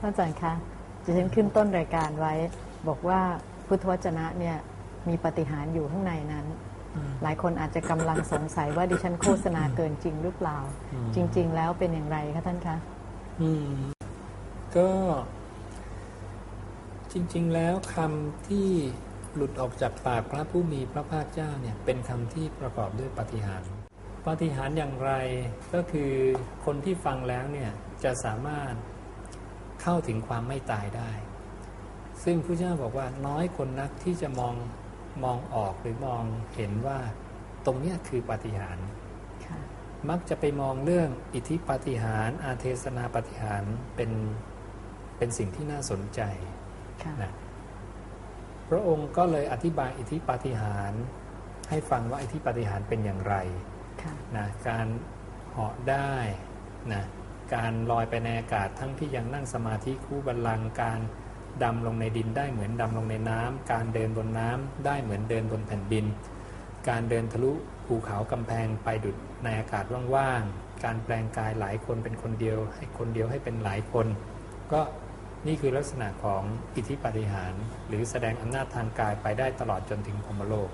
ท่านอาจารย์คะดิฉันขึ้นต้นรายการไว้ บอกว่าพุทธวจนะเนี่ยมีปฏิหารย์อยู่ข้างในนั้น หลายคนอาจจะกำลังสงสัยว่าดิฉันโฆษณาเกินจริงหรือเปล่าอืมจริง ๆ แล้วเป็นอย่างไรคะท่านคะอืมก็จริง ๆ แล้วคำที่หลุดออกจากปากพระผู้มีพระภาคเจ้าเนี่ยเป็นคำที่ประกอบด้วยปาฏิหารย์ปาฏิหารย์อย่างไรก็คือคนที่ฟังแล้วเนี่ยจะสามารถ เข้าถึงความไม่ตายได้ ซึ่งพระเจ้าบอกว่าน้อยคนนักที่จะมองมองออกหรือมองเห็นว่าตรงเนี้ยคือปาฏิหารย์ค่ะมักจะไปมองเรื่องอิทธิปาฏิหาริย์อาเทศนาปาฏิหาริย์เป็นเป็นสิ่งที่น่าสนใจค่ะนะพระองค์ก็เลยอธิบายอิทธิปาฏิหาริย์ให้ฟังว่าอิทธิปาฏิหาริย์เป็นอย่างไรค่ะนะการเหาะได้นะ การลอยไปในอากาศทั้งที่ยังนั่งสมาธิคู่บัลลังก์การดำลงในดินได้เหมือนดำลงในน้ำการเดินบนน้ำได้เหมือนเดินบนแผ่นดิน การเดินทะลุภูเขากำแพงไปดุดในอากาศว่างๆการแปลงกายหลายคนเป็นคนเดียว ให้คนเดียวให้เป็นหลายคน ก็นี่คือลักษณะของอิทธิปฏิหารหรือแสดงอำนาจทางกายไปได้ตลอดจนถึงพรหมโลก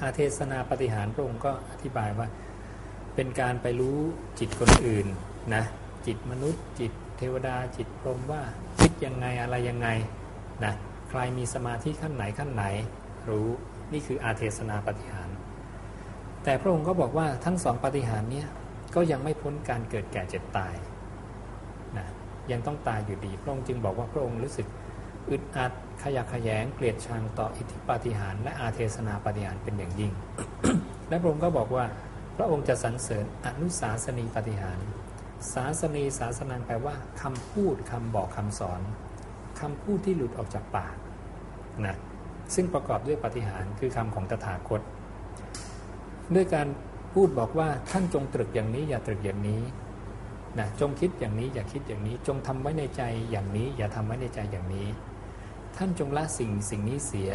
อาเทศนาปฏิหารพระองค์ก็อธิบายว่า เป็นการไปรู้จิตคนอื่นนะจิตมนุษย์ จิตเทวดาจิตพรหมว่าคิดยังไงอะไรยังไงนะใครมีสมาธิขั้นไหนขั้นไหน รู้นี่คืออาเทศนาปฏิหารแต่พระองค์ก็บอกว่าทั้งสองปฏิหารเนี้ยก็ยังไม่พ้นการเกิดแก่เจ็บตายนะยังต้องตายอยู่ดี พระองค์จึงบอกว่าพระองค์รู้สึกอึดอัดขยะขยงเกลียดชังต่ออิทธิปาฏิหารและอาเทศนาปฏิหารเป็นอย่างยิ่ง และพระองค์ก็บอกว่า พระองค์จะสรรเสริญอนุสาสนีปฏิหารย์ศาสนีศาสนังแปลว่าคำพูดคำบอกคำสอนคำพูดที่หลุดออกจากปากนะซึ่งประกอบด้วยปฏิหารคือคำของตถาคต ด้วยการพูดบอกว่าท่านจงตรึกอย่างนี้ อย่าตรึกอย่างนี้นะจงคิดอย่างนี้อย่าคิดอย่างนี้ จงทำไว้ในใจอย่างนี้ อย่าทำไว้ในใจอย่างนี้ ท่านจงละสิ่งสิ่งนี้เสีย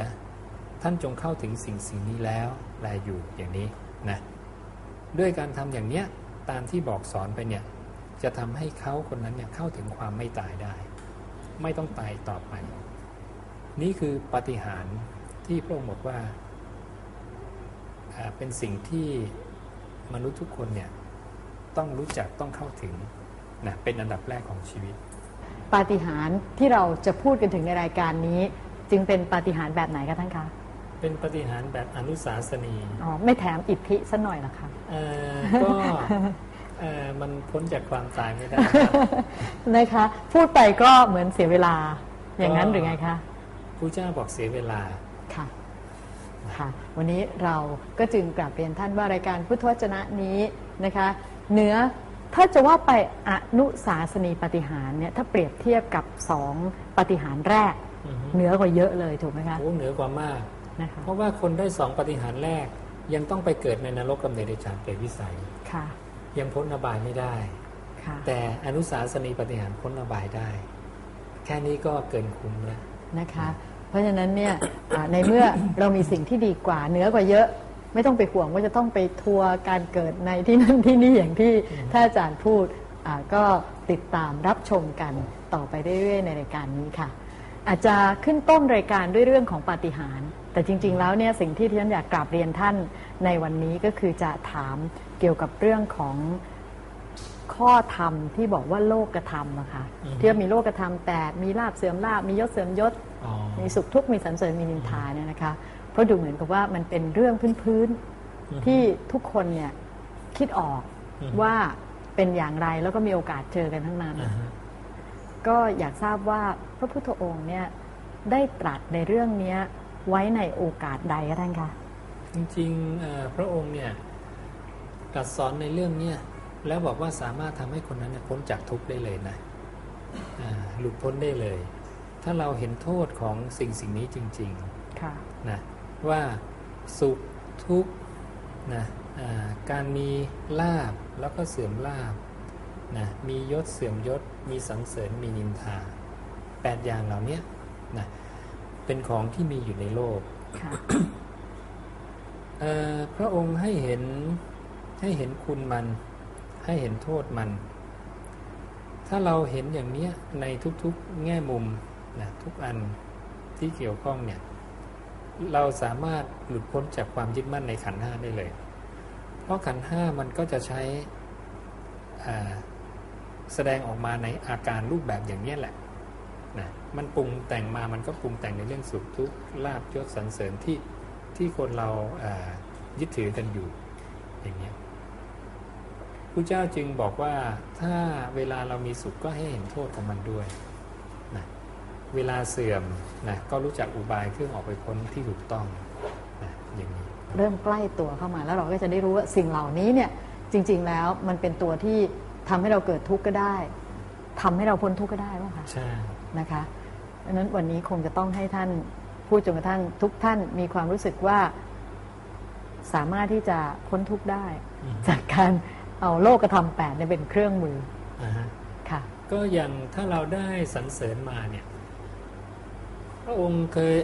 ท่านจงเข้าถึงสิ่งสิ่งนี้แล้วแลอยู่อย่างนี้นะ ด้วยการทำอย่างเนี้ยตามที่บอกสอนไปเนี่ยจะทำให้เขาคนนั้นเนี่ยเข้าถึงความไม่ตายได้ ไม่ต้องตายต่อไป นี่คือปาฏิหารย์ที่พระองค์บอกว่าอ่าเป็นสิ่งที่มนุษย์ทุกคนเนี่ยต้องรู้จักต้องเข้าถึงนะเป็นอันดับแรกของชีวิต ปาฏิหาริย์ที่เราจะพูดกันถึงในรายการนี้ จึงเป็นปาฏิหาริย์แบบไหนคะท่านคะ เป็นปาฏิหารย์แบบอนุสาสนีอ๋อไม่แถมอิทธิสัหน่อยเหรอคะเอ่อก็เอ่อมันพ้นจากความตายไม่ได้ครับนะคะ พูดไปก็เหมือนเสียเวลาอย่างนั้นหรือไงคะผู้เจ้าบอกเสียเวลาค่ะค่ะ วันนี้เราก็จึงกลับเรียนท่านว่ารายการพุทธวจนะนี้นะคะเนื้อถ้าจะว่าไปอนุสาสนีปฏิหารเนี่ยถ้าเปรียบเทียบกับสองปฏิหารแรกอือฮึเหนือกว่าเยอะเลยถูกไหมคะโอ้เหนือกว่ามาก นะคะเพราะว่าคนได้สองปฏิหารย์แรกยังต้องไปเกิดในนรกกำเนิดเดชานเปรตวิสัยค่ะ ยังพ้นอบายไม่ได้ค่ะแต่อนุสาสนีปฏิหารย์พ้นอบายได้ แค่นี้ก็เกินคุ้มแล้วนะคะ เพราะฉะนั้นเนี่ยอ่าในเมื่อเรามีสิ่งที่ดีกว่าเหนือกว่าเยอะไม่ต้องไปห่วงว่าจะต้องไปทัวร์การเกิดในที่นั่นที่นี่อย่างที่ท่านอาจารย์พูดอ่าก็ติดตามรับชมกันต่อไปเรื่อยๆในรายการนี้ค่ะ อาจจะขึ้นต้นรายการด้วยเรื่องของปาฏิหาริย์แต่จริง ๆ แล้วเนี่ยสิ่งที่ที่ฉันอยากกราบเรียนท่านในวันนี้ก็คือจะถามเกี่ยวกับเรื่องของข้อธรรมที่บอกว่าโลกธรรมอะค่ะอือฮึที่ว่ามีโลกธรรมแต่มีลาบเสื่อมลาบมียศเสื่อมยศอ๋อมีสุขทุกข์มีสรรเสริญมีนินทาเนี่ยนะคะเพราะดูเหมือนกับว่ามันเป็นเรื่องพื้นอือฮึๆที่ทุกคนเนี่ยคิดออกอือฮึว่าเป็นอย่างไรแล้วก็มีโอกาสเจอกันทั้งนั้นอ่าฮะ ก็อยากทราบว่าพระพุทธองค์เนี่ยได้ตรัสในเรื่องเนี้ยไว้ในโอกาสใดคะท่านคะจริงๆเอ่อพระองค์เนี่ยตรัสสอนในเรื่องเนี้ยแล้วบอกว่าสามารถทำให้คนนั้นเนี่ยพ้นจากทุกข์ได้เลยนะอ่าหลุดพ้นได้เลย ถ้าเราเห็นโทษของสิ่งสิ่งนี้จริงๆค่ะนะว่าสุขทุกข์นะอ่าการมีลาบแล้วก็เสื่อมลาบนะมียศเสื่อมยศ มีสรรเสริญมีนินทาแปดอย่างเหล่านี้นะเป็นของที่มีอยู่ในโลกค่ะเอ่อพระองค์ให้เห็นให้เห็นคุณมัน ให้เห็นโทษมันถถ้าเราเห็นอย่างเนี้ยในทุกๆแง่มุมนะทุกอันที่เกี่ยวข้องเนี่ยเราสามารถหลุดพ้นจากความยึดมั่นในขันธ์ห้าได้เลย เพราะขันธ์ห้ามันก็จะใช้อ่า แสดงออกมาในอาการรูปแบบอย่างนี้แหละนะมันปรุงแต่งมามันก็ปรุงแต่งในเรื่องสุขทุกข์ลาบยศสรรเสริญที่ที่คนเรายึดถือกันอยู่อย่างเงี้ยพระเจ้าจึงบอกว่าถ้าเวลาเรามีสุขก็ให้เห็นโทษของมันด้วยนะเวลาเสื่อมนะก็รู้จักอุบายเครื่องออกไปพ้นที่ถูกต้องนะอย่างนี้เริ่มใกล้ตัวเข้ามาแล้วเราก็จะได้รู้ว่าสิ่งเหล่านี้เนี่ยจริง ๆ แล้วมันเป็นตัวที่ ทำให้เราเกิดทุกข์ก็ได้ทำให้เราพ้นทุกข์ก็ได้ว่าคะใช่นะคะดังนั้นวันนี้คงจะต้องให้ท่านพูดจนกระทั่งทุกท่านมีความรู้สึกว่าสามารถที่จะพ้นทุกข์ได้อืมจากการเอาโลกธรรมแปดเนี่ยเป็นเครื่องมืออ่าฮะค่ะก็อย่างถ้าเราได้สรรเสริญมาเนี่ยพระองค์เคย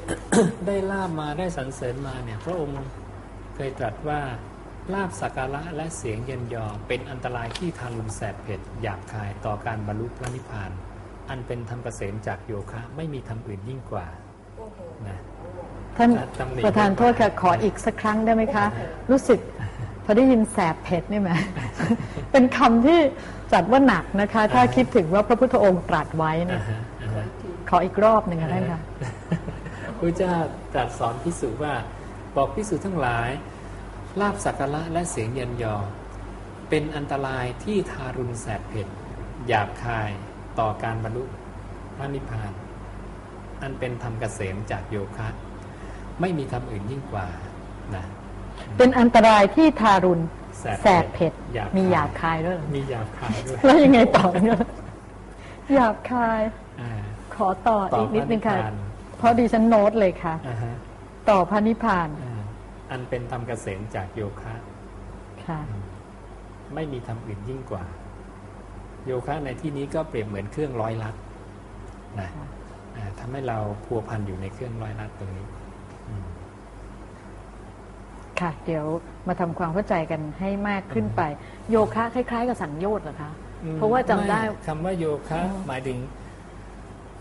ได้ลาบมาได้สรรเสริญมาเนี่ย พระองค์เคยตรัสว่า ลาบสักการะและเสียงเย็นยอเป็นอันตรายที่ทารุณแสบเผ็ดหยาบคายต่อการบรรลุพระนิพพาน อันเป็นธรรมเกษมจากโยคะไม่มีธรรมอื่นยิ่งกว่านะท่านตำหนิประธานโทษค่ะขออีกสักครั้งได้ไหมคะ รู้สึกพอได้ยินแสบเผ็ดนี่ไหมเป็นคำที่จัดว่าหนักนะคะ ถ้าคิดถึงว่าพระพุทธองค์ตรัสไว้เนอ่ายฮะอ่าฮะขออีกรอบหนึ่งค่ะท่านค่ะพระเจ้าตรัสสอนพิสุว่าบอกพิสุทั้งหลาย ลาบสักการะและเสียงเย็นยอ เป็นอันตรายที่ทารุณแสบเผ็ดหยาบคายต่อการบรรลุพระนิพพาน อันเป็นธรรมเกษมจากโยคะ ไม่มีธรรมอื่นยิ่งกว่านะเป็นอันตรายที่ทารุณแสบแสบเผ็ดหยาบมีหยาบคายคายด้วยเหรอมีหยาบคายด้วยแล้วยังไงต่อเนี่ยหยาบคายอ่าขอต่อต่ออีกนิดนึงค่ะพระนิพพานเพราะดิฉันโน้ตเลยค่ะอ่าฮะต่อพระนิพพาน อ่าอันเป็นธรรมเกษมจากโยคะค่ะไม่มีธรรมอื่นยิ่งกว่า โยคะในที่นี้ก็เปรียบเหมือนเครื่องร้อยลัดนะค่ะอ่าทำให้เราพัวพันอยู่ในเครื่องร้อยลัดตรงนี้อืมค่ะ เดี๋ยวมาทำความเข้าใจกันให้มากขึ้นไป โยคะคล้าย ๆ กับสังโยชน์เหรอคะ เพราะว่าจำได้ม่คำว่าโยคะหมายถึง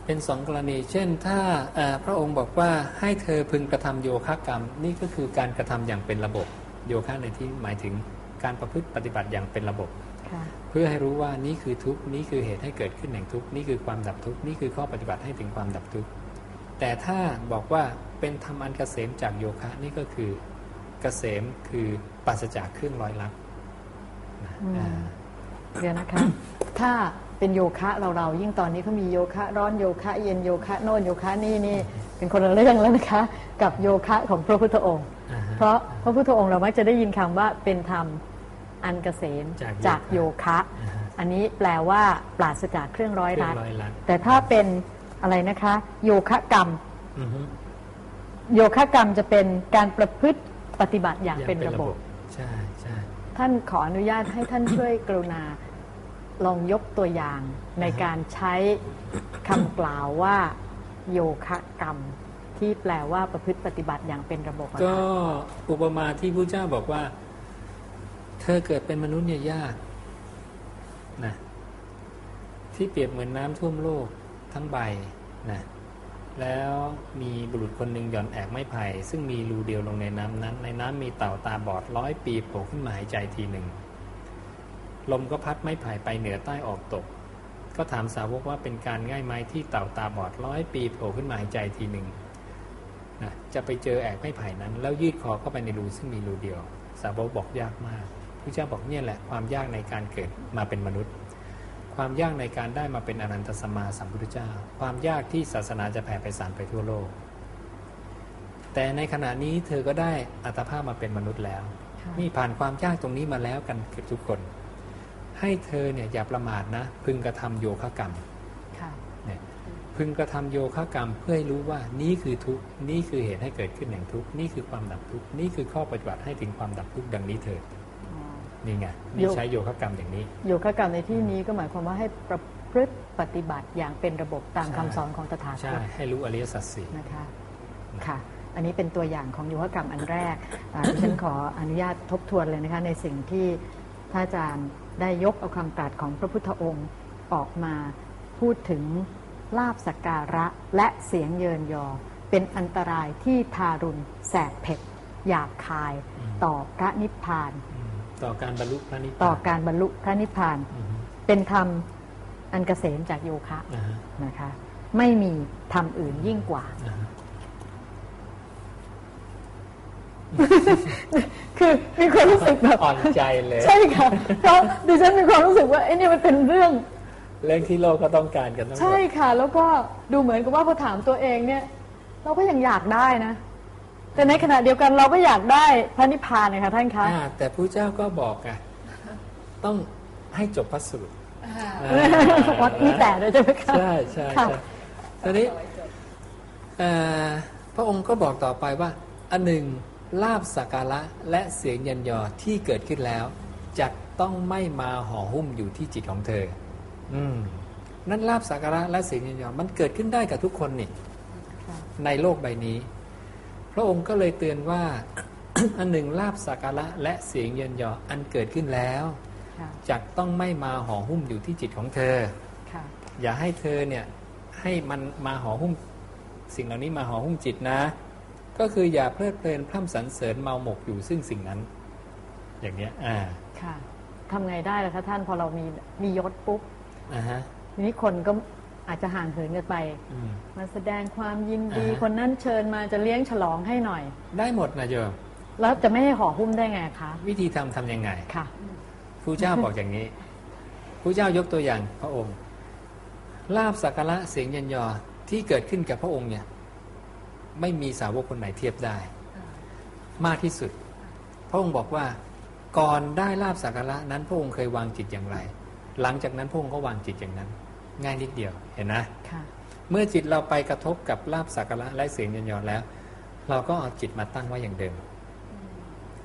เป็นสองกรณี เช่น ถ้าเอ่อพระองค์บอกว่าให้เธอพึงกระทำโยคะกรรม นี่ก็คือการกระทำอย่างเป็นระบบโยคะในที่หมายถึงการประพฤติปฏิบัติอย่างเป็นระบบค่ะเพื่อให้รู้ว่านี่คือทุกข์นี่คือเหตุให้เกิดขึ้นแห่งทุกข์นี่คือความดับทุกข์นี่คือข้อปฏิบัติให้ถึงความดับทุกข์แต่ถ้าบอกว่าเป็นธรรมอันเกษมจากโยคะนี่ก็คือเกษมคือปราศจากเครื่องร้อยลัดนะอืมอ่าเดี๋ยวนะคะถ้า เป็นโยคะเราเราๆยิ่งตอนนี้เขามีโยคะ ร้อนโยคะ เย็นโยคะโน่นโยคะนี่นี่เป็นคนละเรื่องแล้วนะคะ กับโยคะของพระพุทธองค์อ่าฮะเพราะพระพุทธองค์เรามักจะได้ยินคำว่าเป็นธรรมอันเกษมจากจากโยคะอ่าฮะอันนี้แปลว่าปราศจากเครื่องร้อยเครื่อรังดร้อยลัดแต่ถ้าเป็นอะไรนะคะ โยคะกรรมอือฮึโยคะกรรมจะเป็นการประพฤติปฏิบัติอย่างเป็นระบบใช่ใช่ท่านขออนุญาตให้ท่านช่วยกรุณา ลองยกตัวอย่างในการใช้คำกล่าวว่าโยคะกรรม ที่แปลว่าประพฤติปฏิบัติอย่างเป็นระบบอะก็ค่ะอุปมาที่พระเจ้าบอกว่า เธอเกิดเป็นมนุษย์เนี่ยยากนะที่เปรียบเหมือนน้ำท่วมโลกทั้งใบนะแล้วมีบุรุษคนหนึ่งหย่อนแอกไม้ไผ่ซึ่งมีรูเดียวลงในน้ำนั้น ในน้ำมีเต่าตาบอดร้อยปีโผล่ขึ้นมาหายใจทีหนึ่ง ลมก็พัดไม้ไผ่ไปเหนือใต้ออกตก ก็ถามสาวกว่าเป็นการง่ายไหมที่เต่าตาบอดร้อยปีโผล่ขึ้นมาหายใจทีหนึ่งนะจะไปเจอแอกไม้ไผ่นั้น แล้วยืดคอเข้าไปในรูซึ่งมีรูเดียว สาวกบอกยากมากพระเจ้าบอกเนี่ยแหละความยากในการเกิดมาเป็นมนุษย์ ความยากในการได้มาเป็นอนันตสมมาสัมพุทธเจ้า ความยากที่ศาสนาจะแผ่ไปสารไปทั่วโลก แต่ในขณะนี้เธอก็ได้อัตภาพมาเป็นมนุษย์แล้วค่ะนี่ผ่านความยากตรงนี้มาแล้วกันเกือบทุกคน ให้เธอเนี่ยอย่าประมาทนะ พึงกระทำโยคะกรรมค่ะเนี่ยพึงกระทำโยคะกรรมเพื่อให้รู้ว่านี่คือทุกข์นี่คือเหตุให้เกิดขึ้นแห่งทุกข์นี่คือความดับทุกข์นี่คือข้อปฏิบัติให้ถึงความดับทุกข์ดังนี้เถิดอ๋อนี่ไงนี่โยใช้โยคะกรรมอย่างนี้ โยคะกรรมในที่นี้ก็หมายความว่าให้ประพฤติปฏิบัติอย่างเป็นระบบตามใช่คำสอนของตถาคใช่ตให้รู้อริยสัจสี่นะคะค่ะอันนี้เป็นตัวอย่างของโยคะกรรมอันแรกอ่าดิฉันขออนุญาตทบทวนเลยนะคะในสิ่งที่ ท่านอาจารย์ได้ยกเอาคำตรัสของพระพุทธองค์ออกมาพูดถึงลาบสักการะและเสียงเยินยอ เป็นอันตรายที่ทารุณแสบเผ็ดหยาบคายอืมต่อพระนิพพานอืมต่อการบรรลุพระนิพพานต่อการบรรลุพระนิพพานอืมเป็นธรรมอันเกษมจากโยคะอ่าฮะนะคะ ไม่มีธรรมอื่นยิ่งกว่า อ่าฮะ คือมีความรู้สึกแบบอ่อนใจเลยใช่ค่ะเพราะดิฉันมีความรู้สึกว่าไอ้นี่มันเป็นเรื่อง เรื่องที่โลกก็ต้องการกันทั้งหมดใช่ค่ะ แล้วก็ดูเหมือนกับว่าพอถามตัวเองเนี่ย เราก็ยังอยากได้นะ แต่ในขณะเดียวกันเราก็อยากได้พระนิพพานนะคะท่านคะอ่าแต่ผู้เจ้าก็บอกอะต้องให้จบพระสูตรอ่าวัดนี่แต่เลยใช่ไหมคะใช่ใช่ค่ะใช่ตอนนี้เอ่อพระองค์ก็บอกต่อไปว่า อันหนึ่ง ลาบสักการะและเสียงยันยอที่เกิดขึ้นแล้วจะต้องไม่มาห่อหุ้มอยู่ที่จิตของเธอ อืมนั่นลาบสักการะและเสียงยันยอมันเกิดขึ้นได้กับทุกคนนี่ค่ะในโลกใบนี้ พระองค์ก็เลยเตือนว่าอันหนึ่งลาบสักการะและเสียงเยินยออันเกิดขึ้นแล้วค่ะจักต้องไม่มาห่อหุ้มอยู่ที่จิตของเธอค่ะอย่าให้เธอเนี่ยให้มันมาห่อหุ้มสิ่งเหล่านี้มาห่อหุ้มจิตนะ ก็คืออย่าเพลิดเพลินพร่ำสรรเสริญเมาหมกอยู่ซึ่งสิ่งนั้น อย่างเนี้ยอ่าค่ะทำไงได้ล่ะคะท่านพอเรามีมียศปุ๊บอ่าฮะทีนี้คนก็อาจจะห่างเหินกันไปอืม มาแสดงความยินดี อ่าฮะ คนนั้นเชิญมาจะเลี้ยงฉลองให้หน่อย ได้หมดนะโยมแล้วจะไม่ให้ห่อหุ้มได้ไงคะวิธีทำทำยังไง ค่ะครูเจ้าบอกอย่างนี้ครูเจ้ายกตัวอย่างพระองค์ ลาบสักการะเสียงเยันยอที่เกิดขึ้นกับพระองค์เนี่ย ไม่มีสาวกคนไหนเทียบได้ มากที่สุด พระองค์บอกว่าก่อนได้ลาบสักการะนั้นพระองค์เคยวางจิตอย่างไร หลังจากนั้นพระองค์ก็วางจิตอย่างนั้น ง่ายนิดเดียวเห็นนะค่ะเมื่อจิตเราไปกระทบกับลาบสักการะและเสียงยันยอแล้ว เราก็เอาจิตมาตั้งไว้อย่างเดิม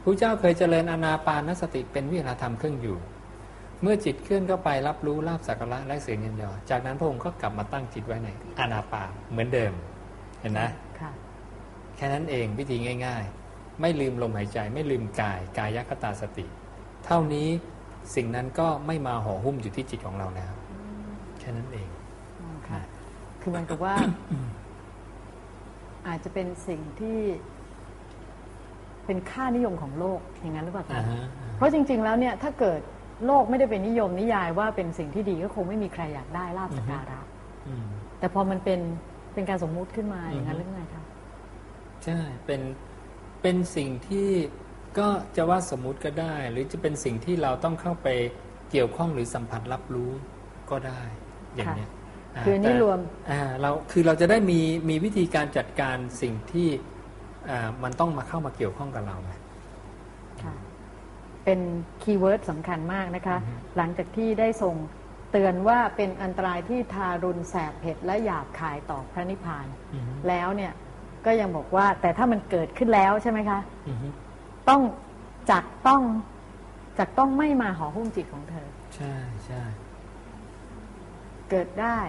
พระเจ้าเคยเจริญอานาปานสติเป็นวิหารธรรมเครื่องอยู่ เมื่อจิตเคลื่อนเข้าไปรับรู้ลาบสักการะและเสียงยันยอจากนั้นพระองค์ก็กลับมาตั้งจิตไว้ในอานาปานเหมือนเดิม เห็นนะค่ะ แค่นั้นเองวิธีง่าย ๆ ไม่ลืมลมหายใจ ไม่ลืมกายกายคตาสติ เท่านี้สิ่งนั้นก็ไม่มาห่อหุ้มอยู่ที่จิตของเราแล้วแค่นั้นเองอ๋อค่ะคือเหมันกับว่า อาจจะเป็นสิ่งที่เป็นค่านิยมของโลกอย่างนั้นหรือเปล่าคะอ่าฮะเพราะจริง ๆ แล้วเนี่ยถ้าเกิดโลกไม่ได้เป็นนิยมนิยายว่าเป็นสิ่งที่ดีก็คงไม่มีใครอยากได้ลาบสกการะอืมแต่พอมันเป็นเป็นการสมมุติขึ้นมาอย่างนั้นหอืรืออฮึไงคะ ใช่เป็นเป็นสิ่งที่ก็จะว่าสมมุติก็ได้ หรือจะเป็นสิ่งที่เราต้องเข้าไปเกี่ยวข้องหรือสัมผัสรับรู้ก็ได้อย่างเนี้ยาคืออนนี่แต่รวมอ่าเราคือเราจะได้มีมีวิธีการจัดการสิ่งที่อ่ามันต้องมาเข้ามาเกี่ยวข้องกับเราไงค่ะเป็นคีย์เวิร์ดสำคัญมากนะคะอือฮึหลังจากที่ได้ทรงเตือนว่าเป็นอันตรายที่ทารุณแสบเผ็ดและหยาบคายต่อพระนิพพานอือฮึแล้วเนี่ย ก็ยังบอกว่า แต่ถ้ามันเกิดขึ้นแล้วใช่ไหมคะ อือฮึต้องจักต้องจักต้องไม่มาห่อหุ้มจิตของเธอ ใช่ใช่เกิดได้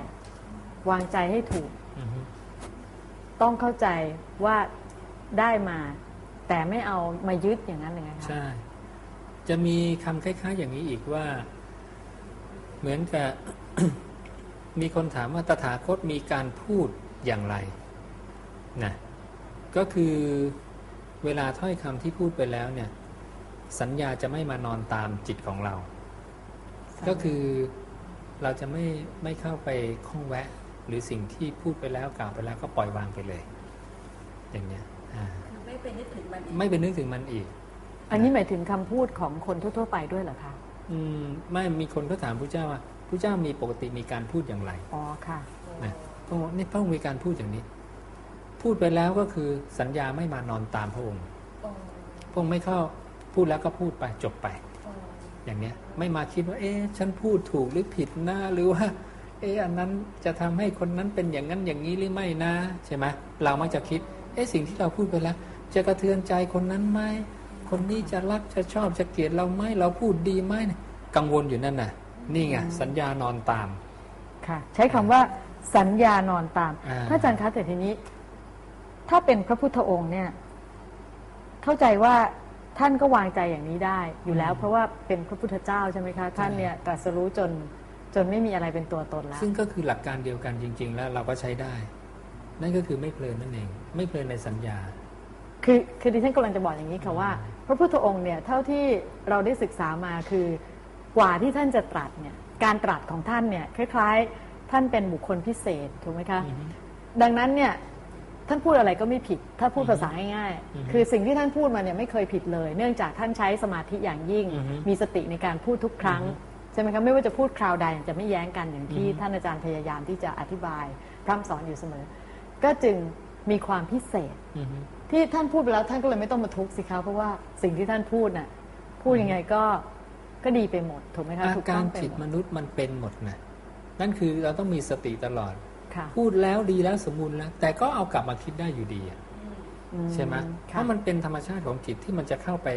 วางใจให้ถูก อือฮึต้องเข้าใจว่าได้มา แต่ไม่เอามายึดอย่างนั้นเลยนะคะ ใช่ จะมีคำคล้ายๆ อย่างนี้อีกว่า เหมือนกับ มีคนถามว่าตถาคตมีการพูดอย่างไร นะก็คือเวลาถ้อยคำที่พูดไปแล้วเนี่ยสัญญาจะไม่มานอนตามจิตของเรา ก็คือเราจะไม่ไม่เข้าไปข้องแวะ หรือสิ่งที่พูดไปแล้วกล่าวไปแล้วก็ปล่อยวางไปเลย อย่างเนี้ยอ่าไม่ไปนึกถึงมันอีกไม่ไปนึกถึงมันอีก อันนี้หมายถึงคำพูดของคนทั่ว ๆ ไปด้วยเหรอคะอืมไม่มีคนก็ถามพระเจ้าว่าพระเจ้ามีปกติมีการพูดอย่างไรอ๋อค่ะนะพระองค์นี่พระองค์มีการพูดอย่างนี้ พูดไปแล้วก็คือสัญญาไม่มานอนตามพระองค์อ๋อพระองค์ไม่เข้าพูดแล้วก็พูดไปจบไปอ๋ออย่างเนี้ยไม่มาคิดว่า เอ๊ะฉันพูดถูกหรือผิดนะหรือว่า เอ๊ะอันนั้นจะทำให้คนนั้นเป็นอย่างนั้นอย่างนี้หรือไม่นะ ใช่ไหมเรามักจะคิด เอ๊ะสิ่งที่เราพูดไปแล้ว จะกระเทือนใจคนนั้นไหมคนนี้จะรักจะชอบจะเกลียดเราไหมเราพูดดีไหมเนี่ยกังวลอยู่นั่นน่ะ นี่ไงสัญญานอนตามค่ะ ใช้คำว่าสัญญานอนตามอ่าพระอาจารย์คะแต่ทีนี้ ถ้าเป็นพระพุทธองค์เนี่ย เข้าใจว่าท่านก็วางใจอย่างนี้ได้อยู่แล้ว เพราะว่าเป็นพระพุทธเจ้าใช่ไหมคะ ท่านเนี่ยตรัสรู้จนจนไม่มีอะไรเป็นตัวตนแล้ว ซึ่งก็คือหลักการเดียวกันจริง ๆ แล้วเราก็ใช้ได้ นั่นก็คือไม่เพลินนั่นเอง ไม่เพลินในสัญญา คือคือดิฉันกำลังจะบอกอย่างนี้ค่ะว่า พระพุทธองค์เนี่ยเท่าที่เราได้ศึกษามาคือกว่าที่ท่านจะตรัสเนี่ยการตรัสของท่านเนี่ยคล้าย ๆ ท่านเป็นบุคคลพิเศษถูกไหมคะอือฮึดังนั้นเนี่ย ท่านพูดอะไรก็ไม่ผิด ถ้าพูดภาษาง่ายอือฮึๆคือสิ่งที่ท่านพูดมาเนี่ยไม่เคยผิดเลย เนื่องจากท่านใช้สมาธิอย่างยิ่งอือฮึมีสติในการพูดทุกครั้งอือฮึใช่ไหมคะไม่ว่าจะพูดคราวใดจะไม่แย้งกันอย่างที่อือฮึท่านอาจารย์พยายามที่จะอธิบายพร่ำสอนอยู่เสมอ ก็จึงมีความพิเศษอือฮึที่ท่านพูดไปแล้วท่านก็เลยไม่ต้องมาทุกข์สิคะเพราะว่าสิ่งที่ท่านพูดน่ะพูดยังไงก็ก็ดีไปหมดถูกไหมคะอาถูกกาต้รองไปจิตหมมดนุษย์มันเป็นหมดนะนั่นคือเราต้องมีสติตลอดค่ะ พูดแล้วดีแล้วสมบูรณ์แล้ว แต่ก็เอากลับมาคิดได้อยู่ดีอะอืใช่ไหมเพค่ะราะมันเป็นธรรมชาติของจิตที่มันจะเข้าไป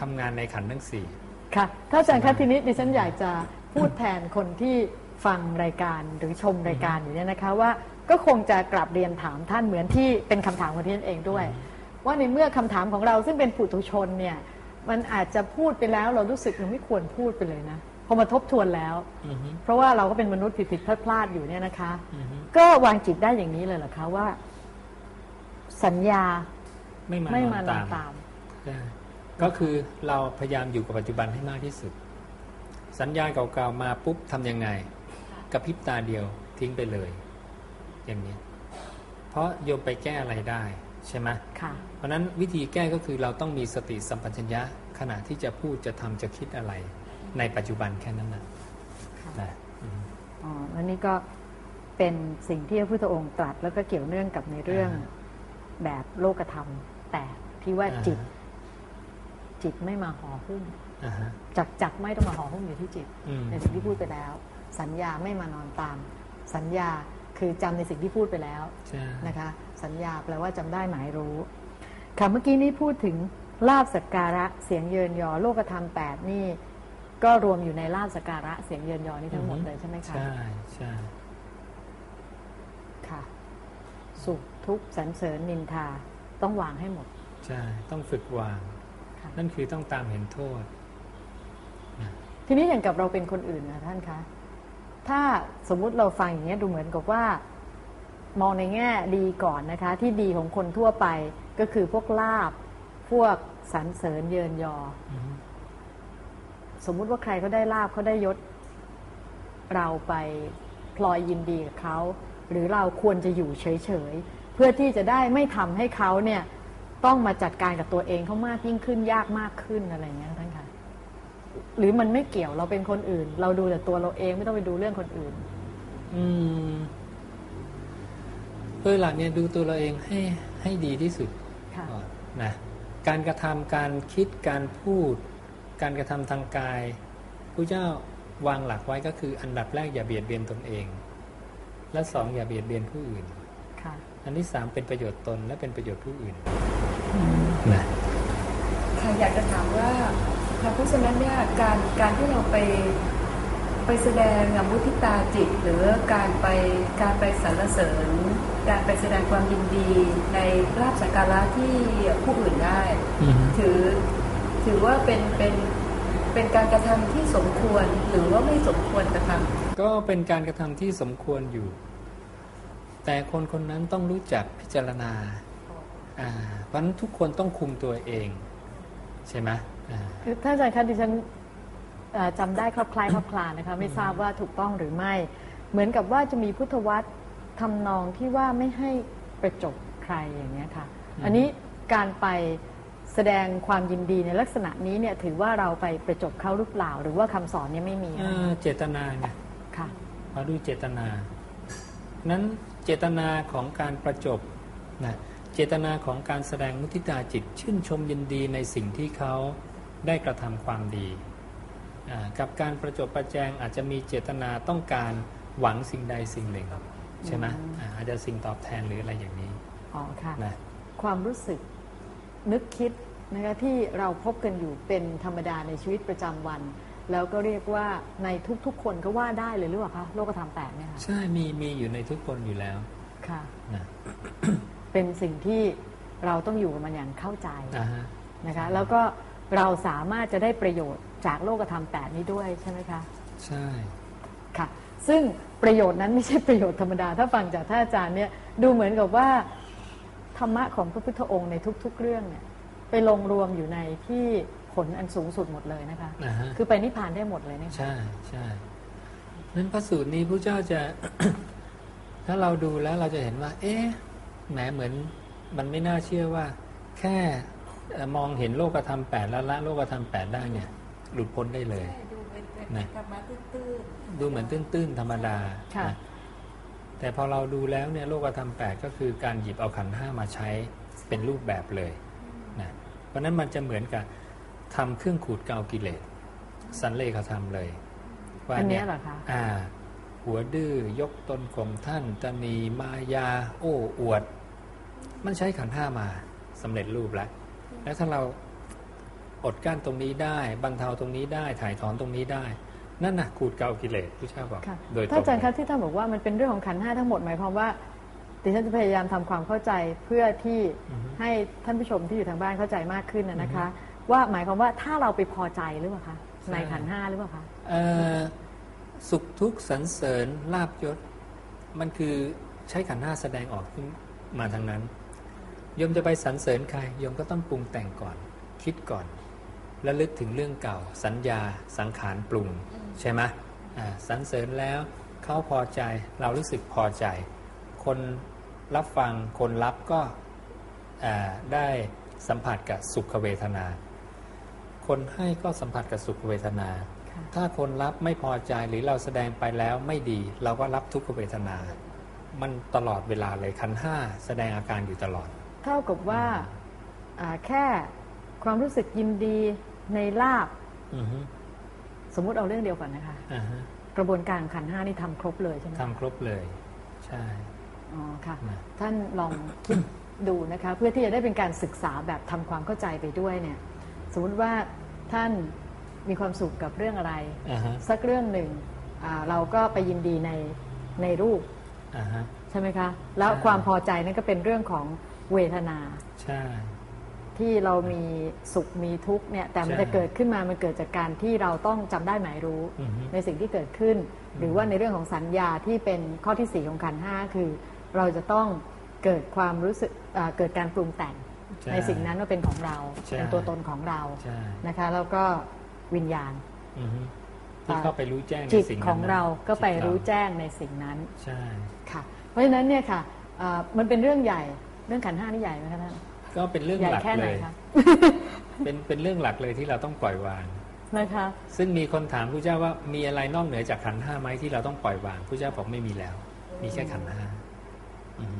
ทำงานในขันธ์ทั้งสี่ค่ะถ้าอาจารย์คะทีนี้ดิฉันอยากจะพูดแทนคนที่ฟังรายการหรือชมรายการอยู่เนี่ยนะคะว่าก็คงจะกลับเรียนถามท่านเหมือนที่เป็นคำถามของที่ฉันเองด้วย ว่าในเมื่อคำถามของเราซึ่งเป็นปุถุชนเนี่ยมันอาจจะพูดไปแล้วเรารู้สึกเราไม่ควรพูดไปเลยนะพ อมาทบทวนแล้วอือฮึเพราะว่าเราก็เป็นมนุษย์ผิดผิดพลาดพลาดๆอยู่เนี่ยนะคะอือฮึก็วางจิตได้อย่างนี้เลยเหรอคะว่า สัญญาไม่มาไม่นมาอนนอนตามตามใช่ก็คือเราพยายามอยู่กับปัจจุบันให้มากที่สุด สัญญาเก่าๆมาปุ๊บทำยังไงกระพริบตาเดียวทิ้งไปเลย อย่างนี้ เพราะโยมไปแก้อะไรได้ใช่ไหมค่ะเพราะฉะนั้นวิธีแก้ก็คือเราต้องมีสติสัมปชัญญะขณะที่จะพูดจะทำจะคิดอะไร ในปัจจุบันแค่นั้นนะค่ะนะอืมอ๋อแล้วนี่ก็เป็นสิ่งที่พระพุทธองค์ตรัสแล้วก็เกี่ยวเนื่องกับในเรื่องอ่าแบบโลกธรรม แต่ที่ว่าจิต จิตไม่มาห่อหุ้มอ่าฮะจักจักไม่ต้องมาห่อหุ้มอยู่ที่จิตอืมในสิ่งที่พูดไปแล้ว สัญญาไม่มานอนตาม สัญญาคือจำในสิ่งที่พูดไปแล้วใช่นะคะ สัญญาแปลว่าจำได้หมายรู้ค่ะเมื่อกี้นี้พูดถึงลาบสักการะเสียงเยินยอโลกธรรมแปดนี่ ก็รวมอยู่ในลาบสักการะเสียงเยินยอนี่ทั้งหมดเลยใช่ไหมคะใช่ใช่ค่ะ สุขทุกข์สรรเสริญนินทาต้องวางให้หมด ใช่ ต้องฝึกวางค่ะนั่นคือต้องตามเห็นโทษ ทีนี้อย่างกับเราเป็นคนอื่นนะท่านคะ ถ้าสมมุติเราฟังอย่างนี้ยดูเหมือนกับว่า มองในแง่ดีก่อนนะคะ ที่ดีของคนทั่วไปก็คือพวกลาบ พวกสรรเสริญเยินยออืม สมมุติว่าใครเขาได้ลาบเขาได้ยศ เราไปพลอยยินดีกับเขา หรือเราควรจะอยู่เฉยๆ เพื่อที่จะได้ไม่ทำให้เขาเนี่ยต้องมาจัดการกับตัวเองเขามากยิ่งขึ้นยากมากขึ้นอะไรอย่างเงี้ยท่านคะหรือมันไม่เกี่ยวเราเป็นคนอื่น เราดูแต่ตัวเราเองไม่ต้องไปดูเรื่องคนอื่น อืมโดยหลักเนี่ยดูตัวเราเองให้ให้ดีที่สุดค่ะก่อนนะการกระทำการคิดการพูด การกระทำทางกายพระเจ้าวางหลักไว้ก็คืออันดับแรกอย่าเบียดเบียนตนเอง และสองอย่าเบียดเบียนผู้อื่นค่ะอันที่สามเป็นประโยชน์ตนและเป็นประโยชน์ผู้อื่นนะค่ะอยากจะถามว่าค่ะเพราะฉะนั้นเนี่ยการการที่เราไปไปแสดงอมุทิตาจิต หรือการไปการไปสรรเสริญ การไปแสดงความยินดีในราบสักการะที่ผู้อื่นได้อือฮึถือถือว่าเป็นเป็น เป็นการกระทำที่สมควรหรือว่าไม่สมควรกระทำก็เป็นการกระทำที่สมควรอยู่ แต่คนคนนั้นต้องรู้จักพิจารณาอ่าเพราะฉะนั้นทุกคนต้องคุมตัวเอง ใช่ไหมอ่าคือท่านอาจารย์คะดิฉันเอ่อจำได้คลับคล้ายคลับคลานะคะไม่ทราบว่าถูกต้องหรือไม่ เหมือนกับว่าจะมีพุทธวัตรทำนองที่ว่าไม่ให้ประจบใครอย่างเงี้ยค่ะ อันนี้การไป แสดงความยินดีในลักษณะนี้เนี่ยถือว่าเราไปประจบเขาหรือเปล่า หรือว่าคำสอนเนี่ยไม่มีอ่าเจตนาไงค่ะมาดูเจตนา นั้นเจตนาของการประจบนะเจตนาของการแสดงมุทิตาจิต ชื่นชมยินดีในสิ่งที่เขาได้กระทำความดีอ่ากับการประจบประแจงอาจจะมีเจตนาต้องการหวังสิ่งใดสิ่งหนึ่งใช่ไหมอ่าอาจจะสิ่งตอบแทนหรืออะไรอย่างนี้อ๋อค่ะนะความรู้สึก นึกคิดนะคะที่เราพบกันอยู่เป็นธรรมดาในชีวิตประจำวัน แล้วก็เรียกว่าในทุกๆ คนก็ว่าได้เลยหรือเปล่าคะโลกธรรมแปดเนี่ยค่ะใช่มีมีอยู่ในทุกคนอยู่แล้วค่ะ นะเป็นสิ่งที่เราต้องอยู่กับมันอย่างเข้าใจอ่าฮะ นะคะแล้วก็เราสามารถจะได้ประโยชน์จากโลกธรรมแปดนี้ด้วยใช่ไหมคะ ใช่ ค่ะ ซึ่งประโยชน์นั้นไม่ใช่ประโยชน์ธรรมดา ถ้าฟังจากท่านอาจารย์เนี่ย ดูเหมือนกับว่า ธรรมะของพระพุทธองค์ในทุก ๆ เรื่องเนี่ยไปลงรวมอยู่ในที่ผลอันสูงสุดหมดเลยนะคะนะฮะคือไปนิพพานได้หมดเลยนะคะใช่ใช่นั้นพระสูตรนี้พระเจ้าจะ ถ้าเราดูแล้วเราจะเห็นว่า เอ๊ะแหมเหมือนมันไม่น่าเชื่อว่า แค่เอ่อมองเห็นโลกธรรมแปดแล้วละโลกธรรมแปดได้เนี่ย หลุดพ้นได้เลยใช่ดูเป็นเป็นนะธรรมะตื้นดูเหมือนตื้นๆธรรมดาค่ะนะ แต่พอเราดูแล้วเนี่ยโลกธรรมแปดก็คือการหยิบเอาขันธ์ห้ามาใช้เป็นรูปแบบเลยนะเพราะฉะนั้นมันจะเหมือนกับทำเครื่องขูดเกลากิเลสสันเลขธรรมเลยว่าอันเนี่เนี้ยยเหรอคะอ่า หัวดื้อยกตนข่มท่านตนีมายา โอ้อวด มันใช้ขันธ์ห้ามาสำเร็จรูปแล้ว แล้วถ้าเราอดกั้นตรงนี้ได้บรรเทาตรงนี้ได้ถ่ายถอนตรงนี้ได้ นั่นนะขูดเกลากิเลสผู้เช่าบอกค่ะโดยตรท่านอาจารย์งคะที่ท่านบอกว่ามันเป็นเรื่องของขันธ์ห้าทั้งหมดหมายความว่าดิฉันจะพยายามทำความเข้าใจเพื่อที่อือฮึให้ท่านผู้ชมที่อยู่ทางบ้านเข้าใจมากขึ้นนะนะคะ ว่าหมายความว่าถ้าเราไปพอใจหรือเปล่าคะในขันธ์ห้าหรือเปล่าคะเอ่อสุขทุกข์สรรเสริญลาบยศ มันคือใช้ขันธ์ห้าแสดงออกขึ้นมาทางนั้นโยมจะไปสรรเสริญใครโยมก็ต้องปรุงแต่งก่อน คิดก่อน แล้วลึกถึงเรื่องเก่า สัญญาสังขารปรุงใช่ไหมอ่าสรรเสริญแล้วเขาพอใจเรารู้สึกพอใจ คนรับฟังคนรับก็อ่าได้สัมผัสกับสุขเวทนา คนให้ก็สัมผัสกับสุขเวทนาค่ะถ้าคนรับไม่พอใจหรือเราแสดงไปแล้วไม่ดี เราก็รับทุกขเวทนา มันตลอดเวลาเลยขันธ์ห้าแสดงอาการอยู่ตลอด เท่ากับว่าอ่าแค่ความรู้สึกยินดี ในลาบอือฮึสมมุติเอาเรื่องเดียวก่อนนะคะอ่าฮะกระบวนการของขันธ์ห้านี่ทำครบเลยใช่ไหมทำครบเลย ใช่อ๋อค่ะนะท่านลองคิดดูนะคะ เพื่อที่จะได้เป็นการศึกษาแบบทำความเข้าใจไปด้วยเนี่ย สมมติว่าท่านมีความสุขกับเรื่องอะไรอ่าฮะสักเรื่องหนึ่งอ่าเราก็ไปยินดีในในรูปอ่าฮะใช่ไหมคะ แล้วใช่ความพอใจนั่นก็เป็นเรื่องของเวทนา ใช่ ที่เรามีสุขมีทุกข์เนี่ยแต่มันใช่จะเกิดขึ้นมามันเกิดจากการที่เราต้องจำได้หมายรู้อือฮึในสิ่งที่เกิดขึ้น หรือว่าในเรื่องของสัญญาที่เป็นข้อที่สี่ของขันธ์ห้าคือ เราจะต้องเกิดความรู้สึกอ่าเกิดการปรุงแต่งใช่ในสิ่งนั้นว่าเป็นของเราใช่เป็นตัวตนของเราใช่นะคะแล้วก็วิญญาณอือฮึที่เข้าไปรู้แจ้งในจิตสิ่งนั้นของเราก็ไปจิตเารู้แจ้งในสิ่งนั้นใช่ค่ะ เพราะฉะนั้นเนี่ยค่ะอ่ามันเป็นเรื่องใหญ่เรื่องขันธ์ห้านี่ใหญ่ไหมคะท่าน ก็เป็นเรื่องใหญ่หลักแค่ไหเลนยคะ เป็นเป็นเรื่องหลักเลยที่เราต้องปล่อยวาง นะคะ ซึ่งมีคนถามพระเจ้าว่ามีอะไรนอกเหนือจากขันธ์ห้าไหมที่เราต้องปล่อยวางพระเจ้าบอกไม่มีแล้ว มีแค่ขันธ์ห้าอืม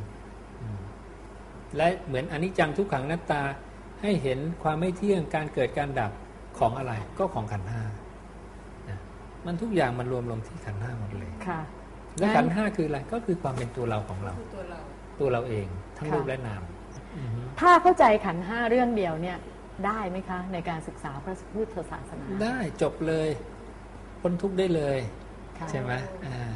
อืมและเหมือนอนิจจังทุกขังนัตตาให้เห็นความไม่เที่ยงการเกิดการดับของอะไรก็ของขันธ์ห้านะมันทุกอย่างมันรวมลงที่ขันธ์ห้าหมดเลย ค่ะ และขันธ์ห้าคืออะไรก็คือความเป็นตัวเราของเราๆคือตัวเรา ตัวเราเองทั้งค่ะ รูปและนามอือฮึ ถ้าเข้าใจขันธ์ห้าเรื่องเดียวเนี่ยได้ไหมคะ ในการศึกษาพระพุทธศาสนา ได้จบเลยพ้นทุกข์ได้เลยค่ะใช่ไหมอ่า